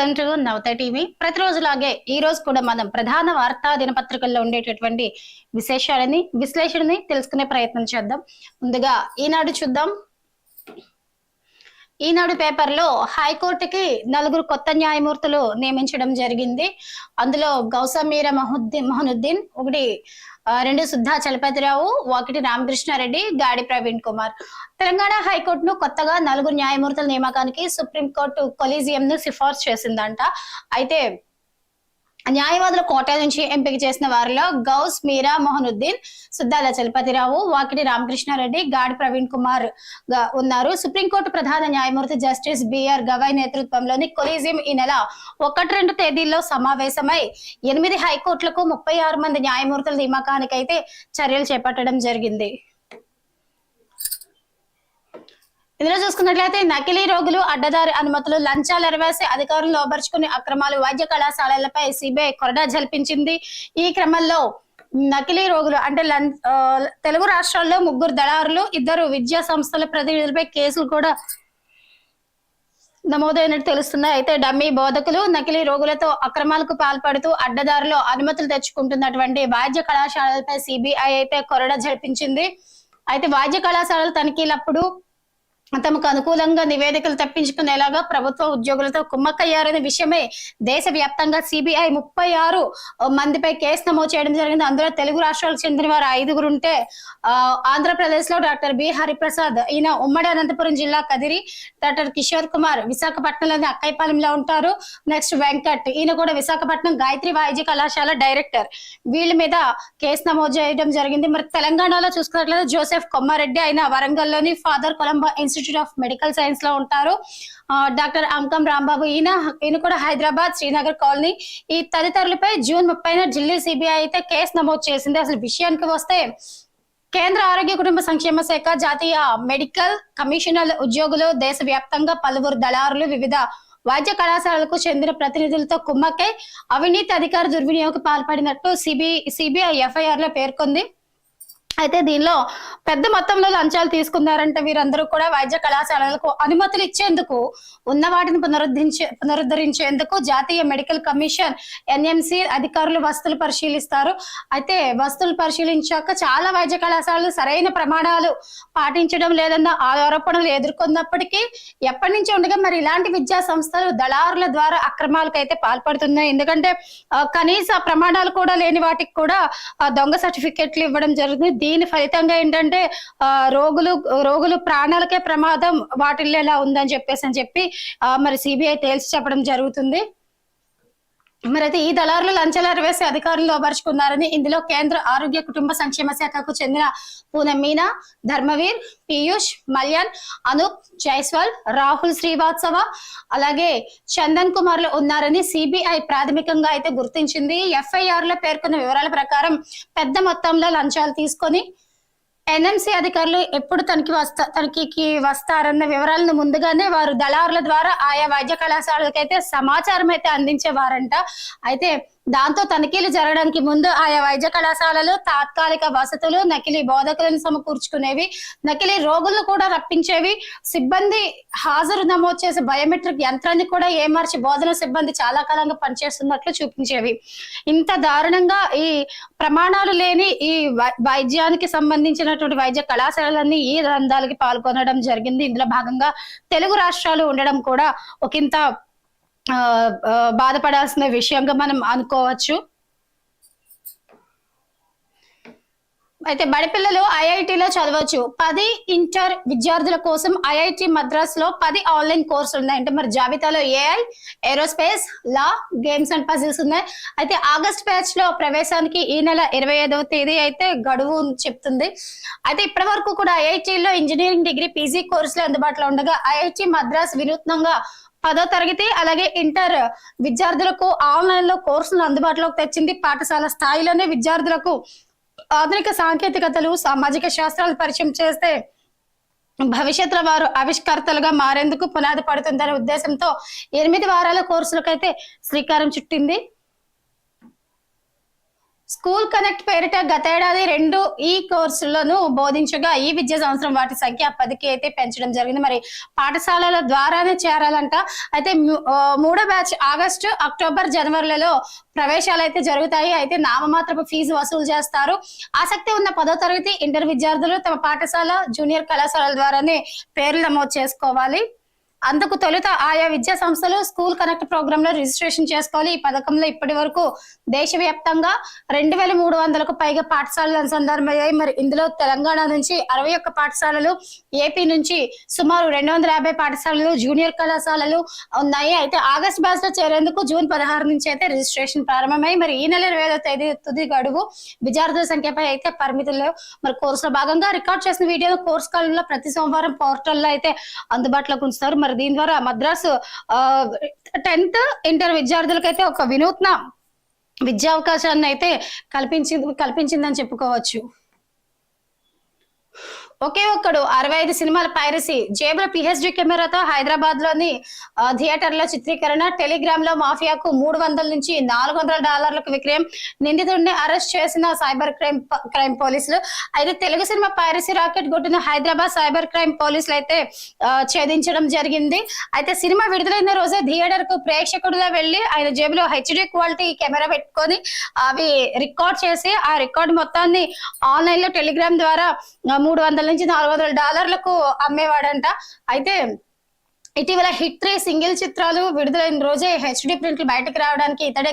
Welcome to Navata TV. ప్రతిరోజులాగే ఈ రోజు కూడా మనం ప్రధాన వార్తా దినపత్రికల్లో ఉండేటటువంటి విశేషాలని విశ్లేషణని తెలుసుకునే ప్రయత్నం చేద్దాం. ముందుగా ఈనాడు చూద్దాం. ఈనాడు పేపర్లో హైకోర్టుకి నలుగురు కొత్త న్యాయమూర్తులు నియమించడం జరిగింది. అందులో గౌసమీర మహుద్దీన్ మహనుద్దీన్ ఒకటి రెండు సుద్ధా చలపతిరావు ఒకటి రామకృష్ణారెడ్డి గాడి ప్రవీణ్ కుమార్. తెలంగాణ హైకోర్టును కొత్తగా నలుగురు న్యాయమూర్తుల నియామకానికి సుప్రీంకోర్టు కొలీజియం ను సిఫార్సు చేసిందంట. అయితే న్యాయవాదుల కోట నుంచి ఎంపిక చేసిన వారిలో గౌస్ మీరా మొహనుద్దీన్ సుద్దాల చలపతిరావు వాకిటి రామకృష్ణారెడ్డి గాడి ప్రవీణ్ కుమార్గా ఉన్నారు. సుప్రీంకోర్టు ప్రధాన న్యాయమూర్తి జస్టిస్ బిఆర్ గవాయ్ నేతృత్వంలోని కొలీజియం ఈ నెల ఒకటి రెండు తేదీల్లో సమావేశమై ఎనిమిది హైకోర్టులకు ముప్పై ఆరు మంది న్యాయమూర్తుల నియామకానికైతే చర్యలు చేపట్టడం జరిగింది. ఇందులో చూసుకున్నట్లయితే నకిలీ రోగులు అడ్డదారి అనుమతులు లంచాలు ఎరవేసి అధికారులు లోబర్చుకుని అక్రమాలు వైద్య కళాశాలలపై సిబిఐ కొరడా జల్పించింది ఈ క్రమంలో నకిలీ రోగులు అంటే లం- తెలుగు రాష్ట్రాల్లో ముగ్గురు దళారులు ఇద్దరు విద్యా సంస్థల ప్రతినిధులపై కేసులు కూడా నమోదైనట్టు తెలుస్తుంది అయితే డమ్మీ బోధకులు నకిలీ రోగులతో అక్రమాలకు పాల్పడుతూ అడ్డదారిలో అనుమతులు తెచ్చుకుంటున్నటువంటి వైద్య కళాశాలలపై సిబిఐ అయితే కొరడ జరిపించింది అయితే వైద్య కళాశాలల తనిఖీలప్పుడు తమకు అనుకూలంగా నివేదికలు తప్పించుకునేలాగా ప్రభుత్వ ఉద్యోగులతో కుమ్మక్కయ్యారనే విషయమే దేశవ్యాప్తంగా సిబిఐ ముప్పై ఆరు మందిపై కేసు నమోదు చేయడం జరిగింది. అందులో తెలుగు రాష్ట్రాలకు చెందిన వారు ఐదుగురు ఉంటే ఆ, ఆంధ్రప్రదేశ్లో డాక్టర్ బి హరిప్రసాద్ ఈయన ఉమ్మడి అనంతపురం జిల్లా కదిరి డాక్టర్ కిషోర్ కుమార్ విశాఖపట్నంలోని అక్కైపాలెంలో ఉంటారు. నెక్స్ట్ వెంకట్ ఈయన కూడా విశాఖపట్నం గాయత్రి వాయిద్య కళాశాల డైరెక్టర్. వీళ్ళ మీద కేసు నమోదు చేయడం జరిగింది. మరి తెలంగాణలో చూసుకున్నట్లయితే జోసెఫ్ కొమ్మారెడ్డి ఆయన వరంగల్లోని father Columba institute of medical సైన్స్లో ఉంటారు. ఆ, డాక్టర్ అంకం రాంబాబు ఈయన ఈయన కూడా హైదరాబాద్ శ్రీనగర్ కాలనీ. ఈ తదితరులపై జూన్ ముప్పైన ఢిల్లీ సిబిఐ అయితే కేసు నమోదు చేసింది. అసలు విషయానికి వస్తే కేంద్ర ఆరోగ్య కుటుంబ సంక్షేమ శాఖ జాతీయ మెడికల్ కమిషనర్ ఉద్యోగులు దేశవ్యాప్తంగా పలువురు దళారులు వివిధ వైద్య కళాశాలలకు చెందిన ప్రతినిధులతో కుమ్మకే అవినీతి అధికార దుర్వినియోగం పాల్పడినట్టు సిబి సిబిఐ ఎఫ్ఐఆర్లో పేర్కొంది. అయితే దీనిలో పెద్ద మొత్తంలో లంచాలు తీసుకున్నారంట వీరందరూ కూడా వైద్య కళాశాలలకు అనుమతులు ఇచ్చేందుకు ఉన్న వాటిని పునరుద్ధరించే పునరుద్ధరించేందుకు జాతీయ మెడికల్ కమిషన్ ఎన్ఎంసి అధికారులు వస్తువులు పరిశీలిస్తారు. అయితే వస్తువులు పరిశీలించాక చాలా వైద్య కళాశాలలు సరైన ప్రమాణాలు పాటించడం లేదన్న ఆరోపణలు ఎదుర్కొన్నప్పటికీ ఎప్పటి నుంచి ఉండగా మరి ఇలాంటి విద్యా సంస్థలు దళారుల ద్వారా అక్రమాలకు అయితే పాల్పడుతున్నాయి. ఎందుకంటే కనీస ప్రమాణాలు కూడా లేని వాటికి కూడా దొంగ సర్టిఫికెట్లు ఇవ్వడం జరుగుతుంది. దీని ఫలితంగా ఏంటంటే ఆ, రోగులు రోగులు ప్రాణాలకే ప్రమాదం వాటిల్లో ఎలా ఉందని చెప్పేసి అని చెప్పి ఆ, మరి సిబిఐ తేల్చి చెప్పడం జరుగుతుంది. మరి అయితే ఈ దళారులు లంచాలు వేసి అధికారులు లోపరుచుకున్నారని ఇందులో కేంద్ర ఆరోగ్య కుటుంబ సంక్షేమ శాఖకు చెందిన పూనం మీనా ధర్మవీర్ పీయూష్ మల్యాన్ అనూప్ జైస్వాల్ రాహుల్ శ్రీవాత్సవ అలాగే చందన్ కుమార్లు ఉన్నారని సిబిఐ ప్రాథమికంగా అయితే గుర్తించింది. ఎఫ్ఐఆర్లో పేర్కొన్న వివరాల ప్రకారం పెద్ద మొత్తంలో లంచాలు తీసుకొని ఎన్ఎంసీ అధికారులు ఎప్పుడు తనకి వస్తా తనకి వస్తారన్న వివరాలను ముందుగానే వారు దళారుల ద్వారా ఆయా వైద్య కళాశాలకైతే సమాచారం అయితే అందించేవారంట. అయితే దాంతో తనిఖీలు జరగడానికి ముందు ఆయా వైద్య కళాశాలలు తాత్కాలిక వసతులు నకిలీ బోధకులను సమకూర్చుకునేవి నకిలీ రోగులను కూడా రప్పించేవి. సిబ్బంది హాజరు నమోదు చేసే బయోమెట్రిక్ యంత్రాన్ని కూడా ఏమార్చి బోధన సిబ్బంది చాలా కాలంగా పనిచేస్తున్నట్లు చూపించేవి. ఇంత దారుణంగా ఈ ప్రమాణాలు లేని ఈ వై- వైద్యానికి సంబంధించినటువంటి వైద్య కళాశాలలన్నీ ఈ రంధాలకి పాల్గొనడం జరిగింది. ఇందులో భాగంగా తెలుగు రాష్ట్రాలు ఉండడం కూడా ఒకంత బాధపడాల్సిన విషయంగా మనం అనుకోవచ్చు. అయితే బడిపిల్లలు ఐఐటిలో చదవచ్చు. పది ఇంటర్ విద్యార్థుల కోసం ఐఐటి మద్రాస్లో పది ఆన్లైన్ కోర్సులు ఉన్నాయి. అంటే మరి జాబితాలో AI aerospace law games and puzzles ఉన్నాయి. అయితే ఆగస్ట్ బ్యాచ్లో ప్రవేశానికి ఈ నెల ఇరవై ఐదవ తేదీ అయితే గడువు చెప్తుంది. అయితే ఇప్పటి వరకు కూడా ఐఐటిలో ఇంజనీరింగ్ డిగ్రీ పీజీ కోర్సులు అందుబాటులో ఉండగా ఐఐటి మద్రాస్ వినూత్నంగా పదో తరగతి అలాగే ఇంటర్ విద్యార్థులకు ఆన్లైన్లో కోర్సులు అందుబాటులోకి తెచ్చింది పాఠశాల స్థాయిలోనే విద్యార్థులకు ఆధునిక సాంకేతికతలు సామాజిక శాస్త్రాలు పరిచయం చేస్తే భవిష్యత్తులో వారు ఆవిష్కర్తలుగా మారేందుకు పునాది పడుతుందనే ఉద్దేశంతో ఎనిమిది వారాల కోర్సులకైతే శ్రీకారం చుట్టింది. స్కూల్ కనెక్ట్ పేరిట గతేడాది రెండు ఈ కోర్సులను బోధించగా ఈ విద్యా సంవత్సరం వాటి సంఖ్య పదికి అయితే పెంచడం జరిగింది. మరి పాఠశాలల ద్వారానే చేరాలంట. అయితే మూడో బ్యాచ్ ఆగస్టు అక్టోబర్ జనవరిలలో ప్రవేశాలు అయితే జరుగుతాయి. అయితే నామమాత్రపు ఫీజు వసూలు చేస్తారు. ఆసక్తి ఉన్న పదో తరగతి ఇంటర్ విద్యార్థులు తమ పాఠశాల జూనియర్ కళాశాలల ద్వారానే పేర్లు నమోదు చేసుకోవాలి. అందుకు తొలుత ఆయా విద్యా సంస్థలు స్కూల్ కనెక్ట్ ప్రోగ్రామ్లో రిజిస్ట్రేషన్ చేసుకోవాలి. ఈ పథకంలో ఇప్పటి వరకు దేశవ్యాప్తంగా రెండు వేల మూడు వందలకు పైగా పాఠశాలలు అనుసంధానమయ్యాయి మరి ఇందులో తెలంగాణ నుంచి అరవై ఒక్క పాఠశాలలు ఏపీ నుంచి సుమారు రెండు వందల యాభై పాఠశాలలు జూనియర్ కళాశాలలు ఉన్నాయి. అయితే ఆగస్ట్ బ్యాచ్లో చేరేందుకు జూన్ పదహారు నుంచి అయితే రిజిస్ట్రేషన్ ప్రారంభమై మరి ఈ నెల ఇరవై ఐదో తేదీ తుది గడువు విద్యార్థుల సంఖ్యపై అయితే పరిమితులు మరి కోర్సులో భాగంగా రికార్డ్ చేసిన వీడియోలు కోర్సు కాలంలో ప్రతి సోమవారం పోర్టల్లో అయితే అందుబాటులోకి ఉంచుతారు. మరి దీని ద్వారా మద్రాసు టెన్త్ ఇంటర్ విద్యార్థులకైతే ఒక వినూత్న విద్యా అవకాశాన్ని అయితే కల్పించింది కల్పించిందని చెప్పుకోవచ్చు. ఒకే ఒక్కడు అరవై ఐదు సినిమాల పైరసీ. జేబుల పిహెచ్డి కెమెరాతో హైదరాబాద్లోని థియేటర్లో చిత్రీకరణ టెలిగ్రామ్లో మాఫియాకు మూడు వందల నుంచి నాలుగు వందల డాలర్లకు విక్రయం నిందితుడిని అరెస్ట్ చేసిన సైబర్ క్రైమ్ క్రైమ్ పోలీసులు. అయితే తెలుగు సినిమా పైరసీ రాకెట్ కొట్టిన హైదరాబాద్ సైబర్ క్రైమ్ పోలీసులు అయితే ఛేదించడం జరిగింది. అయితే సినిమా విడుదలైన రోజే థియేటర్కు ప్రేక్షకుడుగా వెళ్ళి ఆయన జేబులో హెచ్డి క్వాలిటీ కెమెరా పెట్టుకొని అవి రికార్డ్ చేసి ఆ రికార్డ్ మొత్తాన్ని ఆన్లైన్లో టెలిగ్రామ్ ద్వారా మూడు వందల నుంచి నాలుగు వందల డాలర్లకు అమ్మేవాడంట. అయితే ఇటీవల హిట్ త్రీ సింగిల్ చిత్రాలు విడుదలైన రోజే హెచ్డి ప్రింట్లు బయటకు రావడానికి ఇతడే